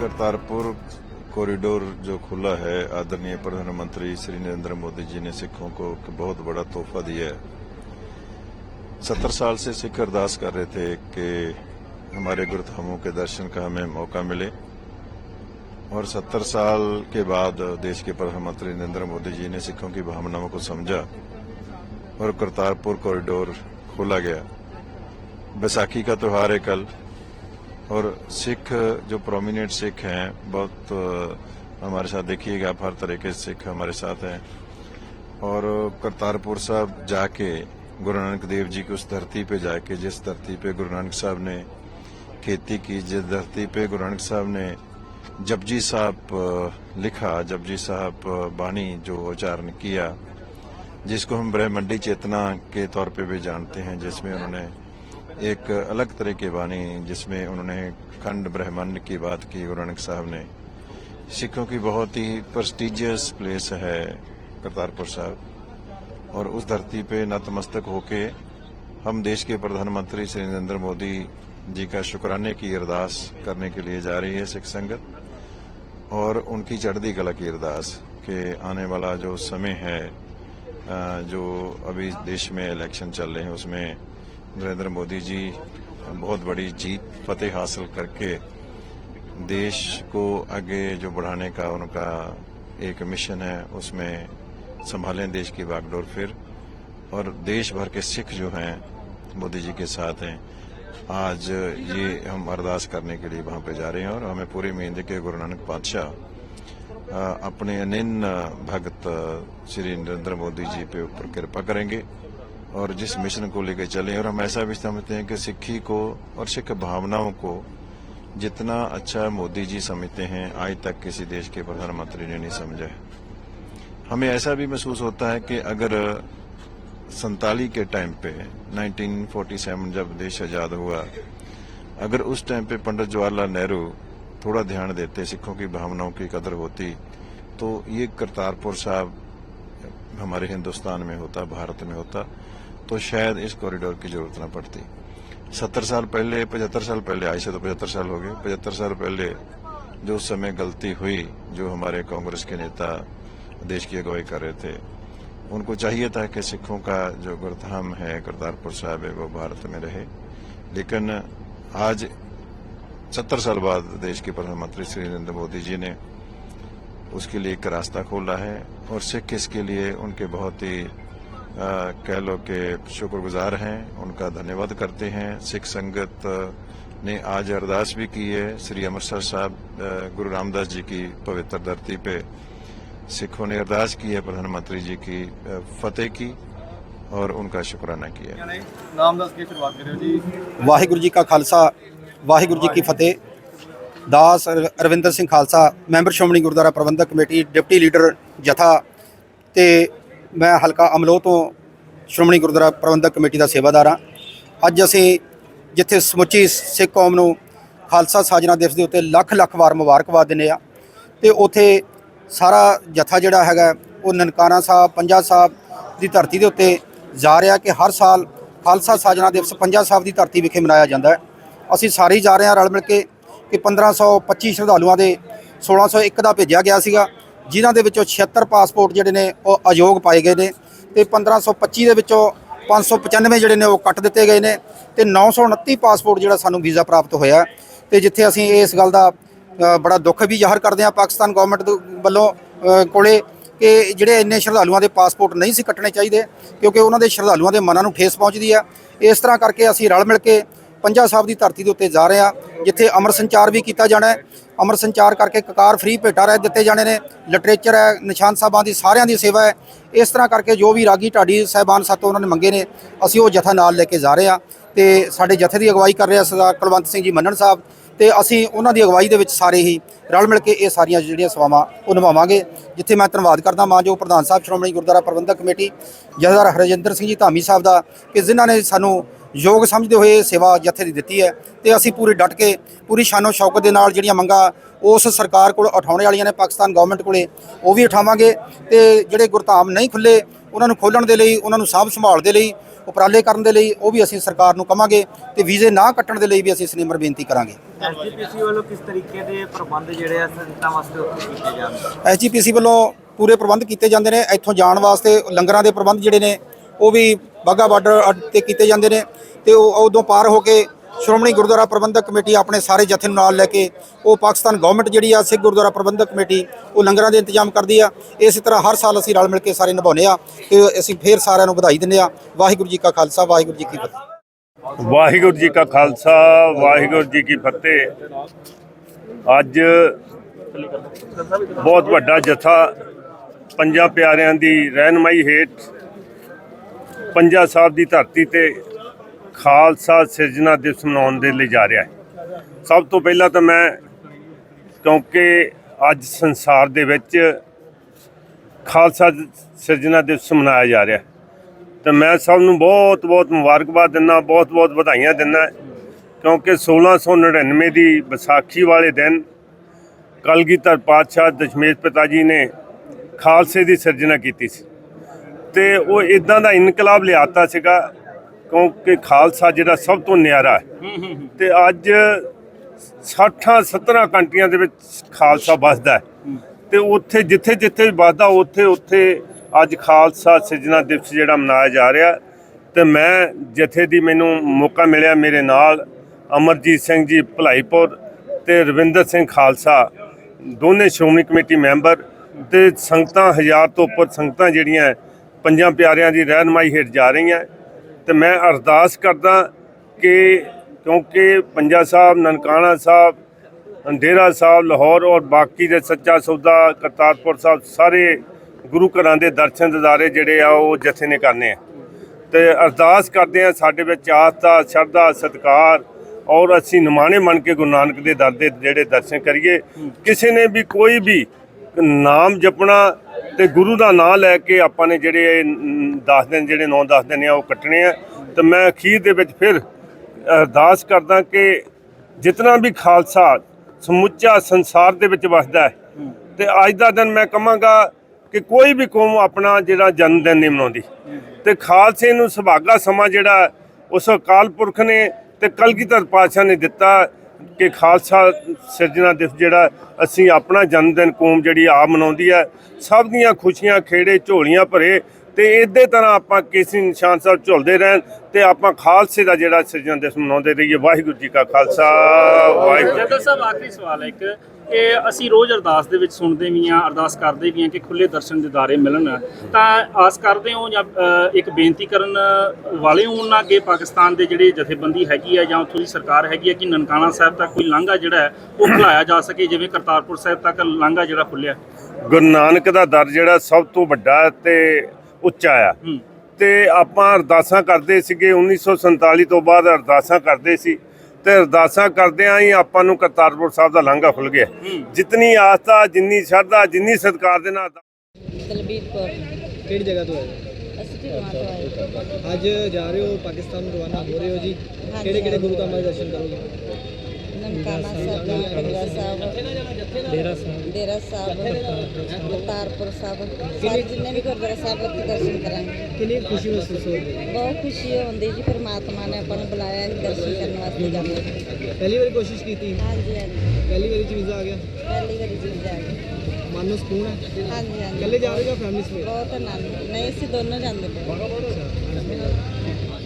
Kartarpur corridor جو کھلا ہے آدرنی پردھان منتری سری نریندر مودی جی نے سکھوں کو بہت بڑا توحفہ دیا ہے۔ ستر سال سے سکھ ارداس کر رہے تھے کہ ہمارے گرتھاموں کے درشن کا ہمیں موقع ملے۔ اور ستر سال کے بعد دیش کے پردھان منتری نریندر مودی جی نے سکھوں کی بھامناؤں کو سمجھا اور کرتارپور کوریڈور کھولا گیا۔ بیساکھی کا تہوار ہے کل۔ और सिख जो प्रोमिनेंट सिख हैं बहुत अ, हमारे साथ देखिएगा आप हर तरह के सिख हमारे साथ हैं और करतारपुर साहब जाके गुरु नानक देव जी की उस धरती पे जाके जिस धरती पे गुरु नानक साहब ने खेती की जिस धरती पे गुरु नानक साहब ने जपजी साहब अ, लिखा जपजी साहब अ, बाणी जो उच्चारण किया जिसको हम ब्रह्मंडी चेतना के तौर पे भी जानते हैं जिसमें उन्होंने ایک الگ طرح کی بانی جس میں انہوں نے کھنڈ برہمن کی بات کی، گرو نانک صاحب نے۔ سکھوں کی بہت ہی پرسٹیجیس پلیس ہے کرتارپور صاحب۔ اور اس دھرتی پہ نتمستک ہو کے ہم دیش کے پردھان منتری شری نریندر مودی جی کا شکرانے کی ارداس کرنے کے لیے جا رہی ہے سکھ سنگت۔ اور ان کی چڑھتی کلا کی ارداس کہ آنے والا جو سمے ہے جو ابھی دیش میں الیکشن چل رہے ہیں، اس میں نریندر مودی جی بہت بڑی جیت فتح حاصل کر کے دیش کو آگے جو بڑھانے کا ان کا ایک مشن ہے، اس میں سنبھالیں دیش کی باگ ڈور پھر۔ اور دیش بھر کے سکھ جو ہیں، مودی جی کے ساتھ ہیں، آج یہ ہم ارداس کرنے کے لیے وہاں پہ جا رہے ہیں اور ہمیں پوری امید ہے کہ گرو نانک بادشاہ اپنے انن بھگت شری نریندر مودی جی پہ اوپر کرپا کریں گے۔ اور جس مشن کو لے کے چلیں اور ہم ایسا بھی سمجھتے ہیں کہ سکھی کو اور سکھ بھاوناؤں کو جتنا اچھا مودی جی سمجھتے ہیں، آج تک کسی دیش کے پردھان منتری نے نہیں سمجھا ہے۔ ہمیں ایسا بھی محسوس ہوتا ہے کہ اگر سنتالی کے ٹائم پہ، نائنٹین فورٹی سیون جب دیش آزاد ہوا، اگر اس ٹائم پہ پنڈت جواہر لال نہرو تھوڑا دھیان دیتے، سکھوں کی بھاوناؤں کی قدر ہوتی، تو یہ کرتارپور صاحب ہمارے ہندوستان میں ہوتا، بھارت میں ہوتا تو شاید اس کوریڈور کی ضرورت نہ پڑتی۔ ستر سال پہلے، پچہتر سال پہلے، آج سے تو پچہتر سال ہو گئے۔ پچہتر سال پہلے جو اس سمے غلطی ہوئی، جو ہمارے کانگریس کے نیتا دیش کی اگوائی کر رہے تھے، ان کو چاہیے تھا کہ سکھوں کا جو گردھام ہے کرتارپور صاحب ہے وہ بھارت میں رہے۔ لیکن آج ستر سال بعد دیش کے پردھان منتری شری نریندر مودی جی نے اس کے لیے ایک راستہ کھولا ہے اور سکھ اس کے لیے ان کے بہت ہی कह लो कि शुक्रगुजार हैं उनका धन्यवाद करते हैं सिख संगत ने आज अरदास भी की है श्री अमृतसर साहब अ, गुरु रामदास जी की पवित्र धरती पे सिखों ने अरदास की है प्रधानमंत्री जी की अ, फतेह की और उनका शुक्राना किया ਨੇ ਨਾਮ ਦੱਸ ਕੇ ਸ਼ੁਰੂਆਤ ਕਰਿਓ ਜੀ ਵਾਹਿਗੁਰੂ ਜੀ ਕਾ ਖਾਲਸਾ ਵਾਹਿਗੁਰੂ ਜੀ ਕੀ ਫਤਿਹ ਦਾਸ ਰ- Ravinder Singh Khalsa member Shiromani Gurdwara Prabandhak committee deputy leader ਜਥਾ ਤੇ ਮੈਂ ਹਲਕਾ ਅਮਲੋ ਤੋਂ ਸ਼੍ਰੋਮਣੀ ਗੁਰਦੁਆਰਾ ਪ੍ਰਬੰਧਕ ਕਮੇਟੀ ਦਾ ਸੇਵਾਦਾਰ ਹਾਂ। ਅੱਜ ਅਸੀਂ ਜਿੱਥੇ ਸਮੁੱਚੀ ਸਿੱਖ ਕੌਮ ਨੂੰ ਖਾਲਸਾ ਸਾਜਨਾ ਦਿਵਸ ਦੇ ਉੱਤੇ ਲੱਖ ਲੱਖ ਵਾਰ ਮੁਬਾਰਕਬਾਦ ਦਿੰਦੇ ਆ ਤੇ ਉਥੇ ਸਾਰਾ ਜਥਾ ਜਿਹੜਾ ਹੈਗਾ, ਉਹ ਨਨਕਾਣਾ ਸਾਹਿਬ, ਪੰਜਾ ਸਾਹਿਬ ਦੀ ਧਰਤੀ ਦੇ ਉੱਤੇ ਜਾ ਰਿਹਾ ਕਿ ਹਰ ਸਾਲ ਖਾਲਸਾ ਸਾਜਨਾ ਦਿਵਸ ਪੰਜਾ ਸਾਹਿਬ ਦੀ ਧਰਤੀ ਵਿਖੇ ਮਨਾਇਆ ਜਾਂਦਾ ਹੈ। ਅਸੀਂ ਸਾਰੇ ਜਾ ਰਹੇ ਹਾਂ ਰਲ ਮਿਲ ਕੇ ਕਿ 1525 ਸ਼ਰਧਾਲੂਆਂ ਦੇ 1601 ਦਾ ਭੇਜਿਆ ਗਿਆ ਸੀਗਾ। ਜਿਨ੍ਹਾਂ ਦੇ ਵਿੱਚੋਂ 76 ਪਾਸਪੋਰਟ ਜਿਹੜੇ ਨੇ ਉਹ ਅਯੋਗ ਪਾਏ ਗਏ ਨੇ ਤੇ 1525 ਦੇ ਵਿੱਚੋਂ 595 ਜਿਹੜੇ ਨੇ ਉਹ ਕੱਟ ਦਿੱਤੇ ਗਏ ਨੇ ਤੇ 929 ਪਾਸਪੋਰਟ ਜਿਹੜਾ ਸਾਨੂੰ ਵੀਜ਼ਾ ਪ੍ਰਾਪਤ ਹੋਇਆ ਤੇ ਜਿੱਥੇ ਅਸੀਂ ਇਸ ਗੱਲ ਦਾ ਬੜਾ ਦੁੱਖ ਵੀ ਜ਼ਾਹਰ ਕਰਦੇ ਹਾਂ ਪਾਕਿਸਤਾਨ ਗਵਰਨਮੈਂਟ ਵੱਲੋਂ ਕੋਲੇ ਕਿ ਜਿਹੜੇ ਇੰਨੇ ਸ਼ਰਧਾਲੂਆਂ ਦੇ ਪਾਸਪੋਰਟ ਨਹੀਂ ਸੀ ਕੱਟਣੇ ਚਾਹੀਦੇ ਕਿਉਂਕਿ ਉਹਨਾਂ ਦੇ ਸ਼ਰਧਾਲੂਆਂ ਦੇ ਮਨਾਂ ਨੂੰ ਠੇਸ ਪਹੁੰਚਦੀ ਆ ਇਸ ਤਰ੍ਹਾਂ ਕਰਕੇ ਅਸੀਂ ਰਲ ਮਿਲ ਕੇ ਪੰਜਾ ਸਾਹਿਬ ਦੀ ਧਰਤੀ ਦੇ ਉੱਤੇ ਜਾ ਰਹੇ ਹਾਂ ਜਿੱਥੇ ਅਮਰ ਸੰਚਾਰ ਵੀ ਕੀਤਾ ਜਾਣਾ ਹੈ। ਅਮਰ ਸੰਚਾਰ ਕਰਕੇ ਕਕਾਰ ਫ੍ਰੀ ਭੇਟਾ ਰਹਿ ਦਿੱਤੇ ਜਾਣੇ ਨੇ। ਲਿਟਰੇਚਰ ਹੈ, ਨਿਸ਼ਾਨ ਸਾਹਿਬਾਂ ਦੀ, ਸਾਰਿਆਂ ਦੀ ਸੇਵਾ ਹੈ। ਇਸ ਤਰ੍ਹਾਂ ਕਰਕੇ ਜੋ ਵੀ ਰਾਗੀ ਢਾਡੀ ਸਾਹਿਬਾਨ ਸਾਤੋਂ ਉਹਨਾਂ ਨੇ ਮੰਗੇ ਨੇ, ਅਸੀਂ ਉਹ ਜਥਾ ਨਾਲ ਲੈ ਕੇ ਜਾ ਰਹੇ ਹਾਂ ਤੇ ਸਾਡੇ ਜਥੇ ਦੀ ਅਗਵਾਈ ਕਰ ਰਿਹਾ ਸਰਦਾਰ ਕੁਲਵੰਤ ਸਿੰਘ ਜੀ ਮੰਨਣ ਸਾਹਿਬ। ਤੇ ਅਸੀਂ ਉਹਨਾਂ ਦੀ ਅਗਵਾਈ ਦੇ ਵਿੱਚ ਸਾਰੇ ਹੀ ਰਲ ਮਿਲ ਕੇ ਇਹ ਸਾਰੀਆਂ ਜਿਹੜੀਆਂ ਸੇਵਾਵਾਂ ਉਹ ਨਿਭਾਵਾਂਗੇ, ਜਿੱਥੇ ਮੈਂ ਧੰਨਵਾਦ ਕਰਦਾ ਮਾਂ ਜੋ ਪ੍ਰਧਾਨ ਸਾਹਿਬ, ਸ਼੍ਰੋਮਣੀ ਗੁਰਦੁਆਰਾ ਪ੍ਰਬੰਧਕ ਕਮੇਟੀ, ਜਥੇਦਾਰ ਹਰਜਿੰਦਰ ਸਿੰਘ ਜੀ ਧਾਮੀ ਸਾਹਿਬ ਦਾ, ਕਿ ਜਿਨ੍ਹਾਂ ਨੇ ਸਾਨੂੰ ਯੋਗ ਸਮਝਦੇ ਹੋਏ ਸੇਵਾ ਜਥੇ ਦੀ ਦਿੱਤੀ ਹੈ ਤੇ ਅਸੀਂ ਪੂਰੀ ਡਟ ਕੇ ਪੂਰੀ ਸ਼ਾਨੋ ਸ਼ੌਕਤ ਦੇ ਨਾਲ ਜਿਹੜੀਆਂ ਮੰਗਾਂ ਉਸ ਸਰਕਾਰ ਕੋਲ ਉਠਾਉਣੇ ਵਾਲੀਆਂ ਨੇ ਪਾਕਿਸਤਾਨ ਗਵਰਨਮੈਂਟ ਕੋਲੇ ਉਹ ਵੀ ਉਠਾਵਾਂਗੇ ਤੇ ਜਿਹੜੇ ਗੁਰਧਾਮ ਨਹੀਂ ਖੁੱਲੇ ਉਹਨਾਂ ਨੂੰ ਖੋਲਣ ਦੇ ਲਈ ਉਹਨਾਂ ਨੂੰ ਸਾਂਭ ਸੰਭਾਲ ਦੇ ਲਈ ਉਪਰਾਲੇ ਕਰਨ ਦੇ ਲਈ ਉਹ ਵੀ ਅਸੀਂ ਸਰਕਾਰ ਨੂੰ ਕਵਾਂਗੇ ਤੇ ਵੀਜ਼ੇ ਨਾ ਕੱਟਣ ਦੇ ਲਈ ਵੀ ਅਸੀਂ ਸਨੇਮਰ ਬੇਨਤੀ ਕਰਾਂਗੇ। ਐਸਜੀਪੀਸੀ ਵੱਲੋਂ ਕਿਸ ਤਰੀਕੇ ਦੇ ਪ੍ਰਬੰਧ ਜਿਹੜੇ ਆ ਸੰਗਤਾਂ ਵਾਸਤੇ ਉੱਥੇ ਕੀਤੇ ਜਾਣ ਐਸਜੀਪੀਸੀ ਵੱਲੋਂ ਪੂਰੇ ਪ੍ਰਬੰਧ ਕੀਤੇ ਜਾਂਦੇ ਨੇ ਇੱਥੋਂ ਜਾਣ ਵਾਸਤੇ ਲੰਗਰਾਂ ਦੇ ਪ੍ਰਬੰਧ ਜਿਹੜੇ ਨੇ ਉਹ ਵੀ ਬਾਗਾ ਬਾਰਡਰ ਤੇ ਕੀਤੇ ਜਾਂਦੇ ਨੇ ਤੇ ਉਹ ਉਦੋਂ ਪਾਰ ਹੋ ਕੇ ਸ਼੍ਰੋਮਣੀ ਗੁਰਦੁਆਰਾ ਪ੍ਰਬੰਧਕ ਕਮੇਟੀ ਆਪਣੇ ਸਾਰੇ ਜਥੇ ਨੂੰ ਨਾਲ ਲੈ ਕੇ ਉਹ ਪਾਕਿਸਤਾਨ ਗਵਰਨਮੈਂਟ ਜਿਹੜੀ ਆ, ਸਿੱਖ ਗੁਰਦੁਆਰਾ ਪ੍ਰਬੰਧਕ ਕਮੇਟੀ, ਉਹ ਲੰਗਰਾਂ ਦੇ ਇੰਤਜ਼ਾਮ ਕਰਦੀ ਆ। ਇਸੇ ਤਰ੍ਹਾਂ ਹਰ ਸਾਲ ਅਸੀਂ ਰਲ ਮਿਲ ਕੇ ਸਾਰੇ ਨਿਭਾਉਂਦੇ ਆ ਤੇ ਅਸੀਂ ਫੇਰ ਸਾਰਿਆਂ ਨੂੰ ਵਧਾਈ ਦਿੰਦੇ ਆ। ਵਾਹਿਗੁਰੂ ਜੀ ਕਾ ਖਾਲਸਾ, ਵਾਹਿਗੁਰੂ ਜੀ ਕੀ ਫਤਿਹ। ਵਾਹਿਗੁਰੂ ਜੀ ਕਾ ਖਾਲਸਾ, ਵਾਹਿਗੁਰੂ ਜੀ ਕੀ ਫਤਿਹ। ਅੱਜ ਬਹੁਤ ਵੱਡਾ ਜਥਾ, ਪੰਜਾਂ ਪਿਆਰਿਆਂ ਦੀ ਰਹਿਨਮਾਈ ਹੇਠ ਪੰਜਾ ਸਾਹਿਬ ਦੀ ਧਰਤੀ ਤੇ ਖਾਲਸਾ ਸਿਰਜਣਾ ਦਿਵਸ ਮਨਾਉਣ ਦੇ ਲਈ ਜਾ ਰਿਹਾ ਹੈ। ਸਭ ਤੋਂ ਪਹਿਲਾਂ ਤਾਂ ਮੈਂ, ਕਿਉਂਕਿ ਅੱਜ ਸੰਸਾਰ ਦੇ ਵਿੱਚ ਖਾਲਸਾ ਸਿਰਜਣਾ ਦਿਵਸ ਮਨਾਇਆ ਜਾ ਰਿਹਾ ਹੈ। ਮੈਂ ਸਭ ਨੂੰ ਬਹੁਤ ਬਹੁਤ ਮੁਬਾਰਕਬਾਦ ਦਿੰਦਾ, ਬਹੁਤ ਬਹੁਤ ਵਧਾਈਆਂ ਦਿੰਦਾ, ਕਿਉਂਕਿ 1699 ਦੀ ਵਿਸਾਖੀ ਵਾਲੇ ਦਿਨ ਕਲਗੀਧਰ ਪਾਤਸ਼ਾਹ ਦਸ਼ਮੇਸ਼ ਪਿਤਾ ਜੀ ਨੇ ਖਾਲਸੇ ਦੀ ਸਿਰਜਣਾ ਕੀਤੀ ਸੀ। ਤੇ ਉਹ ਇਦਾਂ ਦਾ ਇਨਕਲਾਬ ਲਿਆਤਾ ਸੀਗਾ ਕਿਉਂਕਿ ਖਾਲਸਾ ਜਿਹੜਾ ਸਭ ਤੋਂ ਨਿਆਰਾ ਹੈ। ਤੇ ਅੱਜ 60 17 ਕੰਟਰੀਆਂ ਦੇ ਵਿੱਚ ਖਾਲਸਾ ਵੱਸਦਾ ਹੈ। ਤੇ ਉੱਥੇ ਜਿੱਥੇ ਜਿੱਥੇ ਵੀ ਵੱਸਦਾ ਉੱਥੇ ਉੱਥੇ ਅੱਜ ਖਾਲਸਾ ਸਿਰਜਣਾ ਦਿਵਸ ਜਿਹੜਾ ਮਨਾਇਆ ਜਾ ਰਿਹਾ। ਤੇ ਮੈਂ ਜਿੱਥੇ ਦੀ ਮੈਨੂੰ ਮੌਕਾ ਮਿਲਿਆ ਮੇਰੇ ਨਾਲ ਅਮਰਜੀਤ ਸਿੰਘ ਜੀ ਭਲਾਈਪੁਰ ਤੇ ਰਵਿੰਦਰ ਸਿੰਘ ਖਾਲਸਾ ਦੋਨੇ ਸ਼੍ਰੋਮਣੀ ਕਮੇਟੀ ਮੈਂਬਰ ਤੇ ਸੰਗਤਾਂ ਹਜ਼ਾਰ ਤੋਂ ਉੱਪਰ ਸੰਗਤਾਂ ਜਿਹੜੀਆਂ ਪੰਜਾਂ ਪਿਆਰਿਆਂ ਦੀ ਰਹਿਨਮਾਈ ਹੇਠ ਜਾ ਰਹੀ ਹੈ ਤੇ ਮੈਂ ਅਰਦਾਸ ਕਰਦਾ ਕਿ ਕਿਉਂਕਿ ਪੰਜਾ ਸਾਹਿਬ, ਨਨਕਾਣਾ ਸਾਹਿਬ ਅੰਧੇਰਾ ਸਾਹਿਬ, ਲਾਹੌਰ ਔਰ ਬਾਕੀ ਦੇ ਸੱਚਾ ਸੌਦਾ ਕਰਤਾਰਪੁਰ ਸਾਹਿਬ ਸਾਰੇ ਗੁਰੂ ਘਰਾਂ ਦੇ ਦਰਸ਼ਨ ਦਿਦਾਰੇ ਜਿਹੜੇ ਆ ਉਹ ਜਥੇ ਨੇ ਕਰਨੇ ਆ। ਤੇ ਅਰਦਾਸ ਕਰਦੇ ਆ ਸਾਡੇ ਵਿੱਚ ਆਸਥਾ, ਸ਼ਰਧਾ, ਸਤਿਕਾਰ ਔਰ ਅਸੀਂ ਨਿਮਾਣੇ ਮੰਨ ਕੇ ਗੁਰੂ ਨਾਨਕ ਦੇ ਦਰ ਦੇ ਜਿਹੜੇ ਦਰਸ਼ਨ ਕਰੀਏ। ਕਿਸੇ ਨੇ ਵੀ ਕੋਈ ਵੀ ਨਾਮ ਜਪਣਾ ਤੇ ਗੁਰੂ ਦਾ ਨਾਮ ਲੈ ਕੇ ਆਪਾਂ ਨੇ ਜਿਹੜੇ 10 ਦਿਨ, ਜਿਹੜੇ 9-10 ਦਿਨ ਆ, ਉਹ ਕੱਟਣੇ ਆ। ਤੇ ਮੈਂ ਅਖੀਰ ਦੇ ਵਿੱਚ ਫਿਰ ਅਰਦਾਸ ਕਰਦਾ ਕਿ ਜਿਤਨਾ ਵੀ ਖਾਲਸਾ ਸਮੁੱਚਾ ਸੰਸਾਰ ਦੇ ਵਿੱਚ ਵਸਦਾ ਹੈ, ਤੇ ਅੱਜ ਦਾ ਦਿਨ ਮੈਂ ਕਹਾਂਗਾ ਕਿ ਕੋਈ ਵੀ ਕੌਮ ਆਪਣਾ ਜਿਹੜਾ ਜਨਮ ਦਿਨ ਨਹੀਂ ਮਨਾਉਂਦੀ। ਤੇ ਖਾਲਸੇ ਨੂੰ ਸੁਭਾਗਾ ਸਮਾਂ ਜਿਹੜਾ, ਉਸ ਅਕਾਲ ਪੁਰਖ ਨੇ ਤੇ ਕਲਗੀਧਰ ਪਾਤਸ਼ਾਹ ਨੇ ਦਿੱਤਾ ਕਿ ਖਾਲਸਾ ਸਿਰਜਣਾ ਦਿਵਸ ਜਿਹੜਾ ਅਸੀਂ ਆਪਣਾ ਜਨਮ ਦਿਨ ਕੌਮ ਜਿਹੜੀ ਆਪ ਮਨਾਉਂਦੀ ਹੈ, ਸਭ ਦੀਆਂ ਖੁਸ਼ੀਆਂ, ਖੇੜੇ, ਝੋਲੀਆਂ ਭਰੇ ਤੇ ਇਸੇ ਤਰ੍ਹਾਂ ਆਪਾਂ ਕੇਸੀ ਨਿਸ਼ਾਨ ਸਾਹਿਬ ਝੁਲਦੇ ਰਹਿਣ ਤੇ ਆਪਾਂ ਖਾਲਸੇ ਦਾ ਜਿਹੜਾ ਸਿਰਜਣਾ ਦਿਵਸ ਮਨਾਉਂਦੇ ਰਹੀਏ। ਵਾਹਿਗੁਰੂ ਜੀ ਕਾ ਖਾਲਸਾ, ਵਾਹਿਗੁਰੂ ਜੀ ਸਾਹਿਬ, ਆਖਰੀ ਸਵਾਲ ਹੈ ਇੱਕ। ਕਿ ਅਸੀਂ ਰੋਜ਼ ਅਰਦਾਸ ਦੇ ਵਿੱਚ ਸੁਣਦੇ ਵੀ ਹਾਂ ਅਰਦਾਸ ਕਰਦੇ ਵੀ ਹਾਂ ਕਿ ਖੁੱਲੇ ਦਰਸ਼ਨ ਦਿਦਾਰੇ ਮਿਲਣ। ਤਾਂ ਆਸ ਕਰਦੇ ਹੋ ਜਾਂ ਇੱਕ ਬੇਨਤੀ ਕਰਨ ਵਾਲੇ ਹੋ ਉਹਨਾਂ ਅੱਗੇ ਪਾਕਿਸਤਾਨ ਦੇ ਜਿਹੜੇ ਜਥੇਬੰਦੀ ਹੈਗੀ ਹੈ ਜਾਂ ਉੱਥੋਂ ਦੀ ਸਰਕਾਰ ਹੈਗੀ ਹੈ ਕਿ ਨਨਕਾਣਾ ਸਾਹਿਬ ਤੱਕ ਕੋਈ ਲਾਂਘਾ ਜਿਹੜਾ ਉਹ ਖੁਲਾਇਆ ਜਾ ਸਕੇ ਜਿਵੇਂ ਕਰਤਾਰਪੁਰ ਸਾਹਿਬ ਤੱਕ ਲਾਂਘਾ ਜਿਹੜਾ ਖੁੱਲਿਆ ਗੁਰੂ ਨਾਨਕ ਦਾ ਦਰ ਜਿਹੜਾ ਸਭ ਤੋਂ ਵੱਡਾ ਤੇ ਉੱਚਾ ਆ। ਤੇ ਆਪਾਂ ਅਰਦਾਸਾਂ ਕਰਦੇ ਸੀਗੇ 1947 ਤੋਂ ਬਾਅਦ ਅਰਦਾਸਾਂ ਕਰਦੇ ਸੀ। ਤੇ ਅਰਦਾਸਾਂ ਕਰਦਿਆਂ ਹੀ ਆਪਾਂ ਨੂੰ ਕਰਤਾਰਪੁਰ ਸਾਹਿਬ ਦਾ ਲਾਂਘਾ ਖੁੱਲ ਗਿਆ। ਜਿਤਨੀ ਆਸਥਾ ਜਿੰਨੀ ਸ਼ਰਧਾ ਜਿੰਨੀ ਸਤਿਕਾਰ ਦੇ ਨਾਲ ਦਲਬੀਰ ਕੌਰ। ਕਿਹੜੀ ਜਗ੍ਹਾ ਤੋਂ ਆਏ ਅਸੀਂ ਢਿਲਵਾਂ ਤੋਂ ਆਏ ਅੱਜ ਜਾ ਰਹੇ ਹੋ ਪਾਕਿਸਤਾਨ ਰਵਾਨਾ ਹੋ ਰਹੇ ਹੋ ਜੀ। ਕਿਹੜੇ ਕਿਹੜੇ। ਗੁਰੂ ਧਾਮਾਂ ਦੇ ਦਰਸ਼ਨ ਕਰੋਗੇ? ਨਨਕਾਣਾ ਸਾਹਿਬ ਕੰਗਲਾ ਸਾਹਿਬ ਡੇਰਾ ਸਾਹਿਬ ਡੇਰਾ ਸਾਹਿਬ ਕਰਤਾਰਪੁਰ ਸਾਹਿਬ ਸਾਰੇ ਜਿੰਨੇ ਵੀ ਗੁਰਦੁਆਰਾ ਸਾਹਿਬ ਉੱਥੇ ਦਰਸ਼ਨ ਕਰਾਂਗੇ ਕਿੰਨੀ ਖੁਸ਼ੀ ਮਹਿਸੂਸ ਹੋ ਰਹੀ ਹੈ ਬਹੁਤ ਖੁਸ਼ੀ ਹੁੰਦੀ ਜੀ ਪਰਮਾਤਮਾ ਨੇ ਆਪਾਂ ਨੂੰ ਬੁਲਾਇਆ ਹੈ ਦਰਸ਼ਨ ਕਰਨ ਵਾਸਤੇ ਜਾਂਦੇ ਪਹਿਲੀ ਵਾਰੀ ਕੋਸ਼ਿਸ਼ ਕੀਤੀ ਹਾਂਜੀ ਹਾਂਜੀ ਪਹਿਲੀ ਵਾਰੀ ਚ ਵੀਜ਼ਾ ਆ ਗਿਆ ਪਹਿਲੀ ਵਾਰੀ ਜੀ ਜਾ ਕੇ ਮਨ ਨੂੰ ਸਕੂਨ ਹੈ ਹਾਂਜੀ ਹਾਂਜੀ ਇਕੱਲੇ ਜਾ ਰਹੇ ਹੋ ਜਾਂ ਫੈਮਿਲੀ ਸਮੇਤ ਬਹੁਤ ਆਨੰਦ ਨਹੀਂ ਅਸੀਂ ਦੋਨੋਂ ਜਾਂਦੇ ਪਏ ਅੱਛਾ